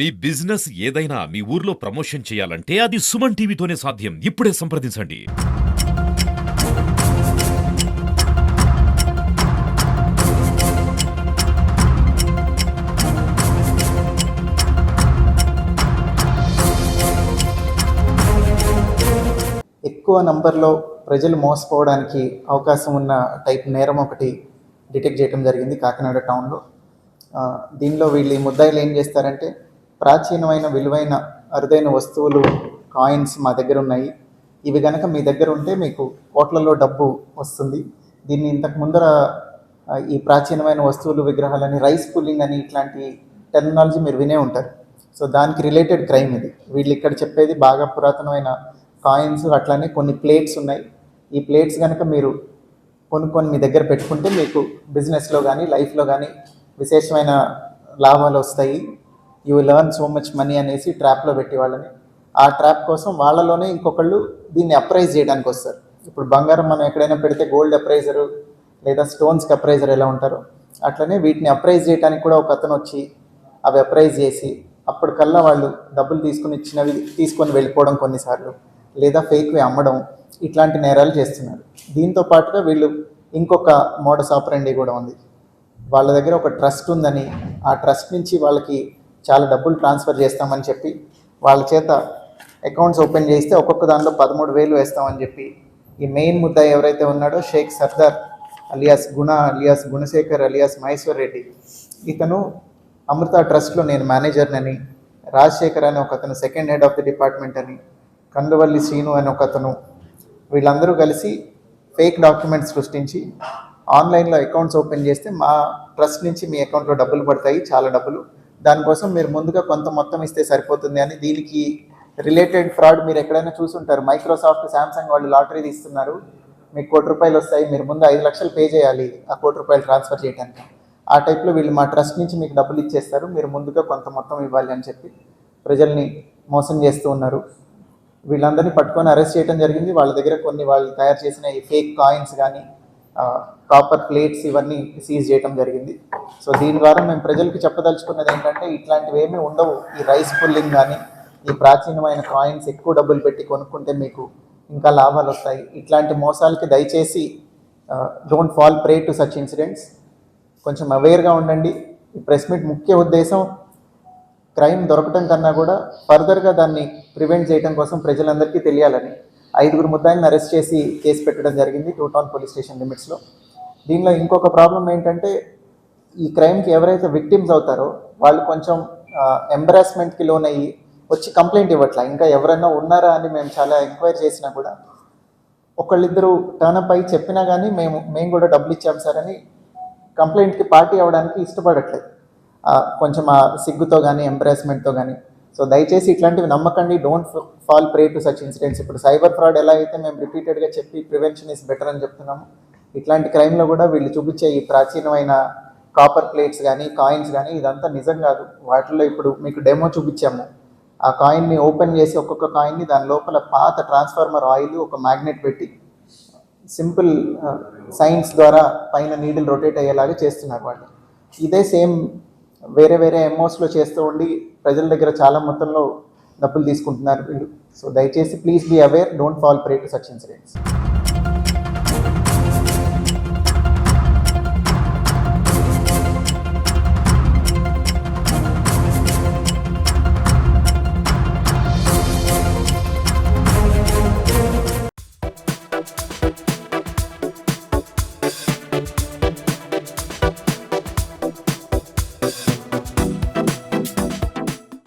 మీ business ఏదైనా మీ ఊర్లో promotion చేయాలంటే అది సుమన్ టీవీతోనే సాధ్యం. ఇప్పుడే సంప్రదించండి. ఎక్కువ నంబర్లో ప్రజలు మోసపోవడానికి అవకాశం ఉన్న టైప్ నేరం ఒకటి డిటెక్ట్ చేయడం జరిగింది కాకినాడ టౌన్లో. దీనిలో వీళ్ళు ఈ ముద్దాయిలు ఏం చేస్తారంటే ప్రాచీనమైన విలువైన అరుదైన వస్తువులు కాయిన్స్ మా దగ్గర ఉన్నాయి. ఇవి కనుక మీ దగ్గర ఉంటే మీకు కోట్లలో డబ్బు వస్తుంది. దీన్ని ఇంతకు ముందర ఈ ప్రాచీనమైన వస్తువులు విగ్రహాలని రైస్ పుల్లింగ్ అని ఇట్లాంటి టెక్నాలజీ మీరు వినే ఉంటారు. సో దానికి రిలేటెడ్ క్రైమ్ ఇది. వీళ్ళు ఇక్కడ చెప్పేది బాగా పురాతనమైన కాయిన్స్ అట్లానే కొన్ని ప్లేట్స్ ఉన్నాయి. ఈ ప్లేట్స్ కనుక మీరు కొనుక్కొని మీ దగ్గర పెట్టుకుంటే మీకు బిజినెస్లో కానీ లైఫ్లో కానీ విశేషమైన లాభాలు వస్తాయి. You learn so much money అనేసి ట్రాప్లో పెట్టి వాళ్ళని. ఆ ట్రాప్ కోసం వాళ్ళలోనే ఇంకొకళ్ళు దీన్ని అప్రైజ్ చేయడానికి వస్తారు. ఇప్పుడు బంగారం మనం ఎక్కడైనా పెడితే గోల్డ్ అప్రైజరు లేదా స్టోన్స్కి అప్రైజర్ ఎలా ఉంటారో అట్లనే వీటిని అప్రైజ్ చేయడానికి కూడా ఒక అతను వచ్చి అవి అప్రైజ్ చేసి అప్పటికల్లా వాళ్ళు డబ్బులు తీసుకుని ఇచ్చినవి తీసుకొని వెళ్ళిపోవడం కొన్నిసార్లు లేదా ఫేక్వి అమ్మడం ఇట్లాంటి నేరాలు చేస్తున్నారు. దీంతో పాటుగా వీళ్ళు ఇంకొక మోడస్ ఆపరండి కూడా ఉంది. వాళ్ళ దగ్గర ఒక ట్రస్ట్ ఉందని ఆ ట్రస్ట్ నుంచి వాళ్ళకి చాలా డబ్బులు ట్రాన్స్ఫర్ చేస్తామని చెప్పి వాళ్ళ చేత అకౌంట్స్ ఓపెన్ చేస్తే ఒక్కొక్క దాంట్లో పదమూడు వేలు వేస్తామని చెప్పి ఈ మెయిన్ ముద్ద ఎవరైతే ఉన్నాడో Sheikh Sardar alias Guna alias Gunasekhar alias Maheshwar Reddy. ఇతను అమృత ట్రస్ట్లో నేను మేనేజర్నని రాజశేఖర్ అని ఒక అతను second head of the department అని కందువల్లి శ్రీను అని ఒక అతను వీళ్ళందరూ కలిసి ఫేక్ డాక్యుమెంట్స్ సృష్టించి ఆన్లైన్లో అకౌంట్స్ ఓపెన్ చేస్తే మా ట్రస్ట్ నుంచి మీ అకౌంట్లో డబ్బులు పడతాయి చాలా డబ్బులు. దానికోసం మీరు ముందుగా కొంత మొత్తం ఇస్తే సరిపోతుంది అని దీనికి రిలేటెడ్ ఫ్రాడ్ మీరు ఎక్కడైనా చూసుంటారు. మైక్రోసాఫ్ట్ శాంసంగ్ వాళ్ళు లాటరీ తీస్తున్నారు. మీకు కోటి రూపాయలు వస్తాయి. మీరు ముందు ఐదు లక్షలు పే చేయాలి. ఆ కోటి రూపాయలు ట్రాన్స్ఫర్ చేయడానికి ఆ టైప్లో వీళ్ళు మా ట్రస్ట్ నుంచి మీకు డబ్బులు ఇచ్చేస్తారు. మీరు ముందుగా కొంత మొత్తం ఇవ్వాలి అని చెప్పి ప్రజల్ని మోసం చేస్తూ ఉన్నారు. వీళ్ళందరినీ పట్టుకొని అరెస్ట్ చేయడం జరిగింది. వాళ్ళ దగ్గర కొన్ని వాళ్ళు తయారు చేసిన ఈ ఫేక్ కాయిన్స్ కానీ కాపర్ ప్లేట్స్ ఇవన్నీ సీజ్ చేయడం జరిగింది. సో దీని ద్వారా మేము ప్రజలకు చెప్పదలుచుకున్నది ఏంటంటే ఇట్లాంటివి ఏమీ ఉండవు. ఈ రైస్ పుల్లింగ్ కానీ ఈ ప్రాచీనమైన కాయిన్స్ ఎక్కువ డబ్బులు పెట్టి కొనుక్కుంటే మీకు ఇంకా లాభాలు వస్తాయి. ఇట్లాంటి మోసాలకి దయచేసి don't fall prey to such incidents కొంచెం అవేర్గా ఉండండి. ఈ ప్రెస్ మీట్ ముఖ్య ఉద్దేశం క్రైమ్ దొరకటం కన్నా కూడా ఫర్దర్గా దాన్ని ప్రివెంట్ చేయడం కోసం ప్రజలందరికీ తెలియాలని. ఐదుగురు ముద్దాయిలను అరెస్ట్ చేసి కేసు పెట్టడం జరిగింది టూ టౌన్ పోలీస్ స్టేషన్ లిమిట్స్లో. దీనిలో ఇంకొక ప్రాబ్లం ఏంటంటే ఈ క్రైమ్కి ఎవరైతే విక్టిమ్స్ అవుతారో వాళ్ళు కొంచెం ఎంబరాస్మెంట్కి లోన్ అయ్యి వచ్చి కంప్లైంట్ ఇవ్వట్లా. ఇంకా ఎవరైనా ఉన్నారా అని మేము చాలా ఎంక్వైరీ చేసినా కూడా ఒకళ్ళిద్దరు టర్నప్ అయ్యి చెప్పినా కానీ మేము మేము కూడా డబ్బులు ఇచ్చాం సార్ అని కంప్లైంట్కి పార్టీ అవ్వడానికి ఇష్టపడట్లేదు. కొంచెం ఆ సిగ్గుతో కానీ ఎంబరాస్మెంట్తో కానీ సో దయచేసి ఇట్లాంటివి నమ్మకండి. Don't fall prey to such incidents ఇప్పుడు సైబర్ ఫ్రాడ్ ఎలా అయితే మేము రిపీటెడ్గా చెప్పి ప్రివెన్షన్ ఇస్ బెటర్ అని చెప్తున్నాము. ఇట్లాంటి క్రైమ్లో కూడా వీళ్ళు చూపించే ఈ ప్రాచీనమైన కాపర్ ప్లేట్స్ కానీ కాయిన్స్ కానీ ఇదంతా నిజం కాదు. వాటిల్లో ఇప్పుడు మీకు డెమో చూపించాము. ఆ కాయిన్ని ఓపెన్ చేసి ఒక్కొక్క కాయిన్ని దాని లోపల పాత ట్రాన్స్ఫార్మర్ ఆయిల్ ఒక మ్యాగ్నెట్ పెట్టి సింపుల్ సైన్స్ uh, ద్వారా పైన నీడిల్ రొటేట్ అయ్యేలాగా చేస్తున్నారు వాళ్ళు. ఇదే సేమ్ వేరే వేరే ఎంఓస్లో చేస్తూ ఉండి ప్రజల దగ్గర చాలా మొత్తంలో డబ్బులు తీసుకుంటున్నారు వీళ్ళు. సో దయచేసి please be aware don't fall prey to such incidents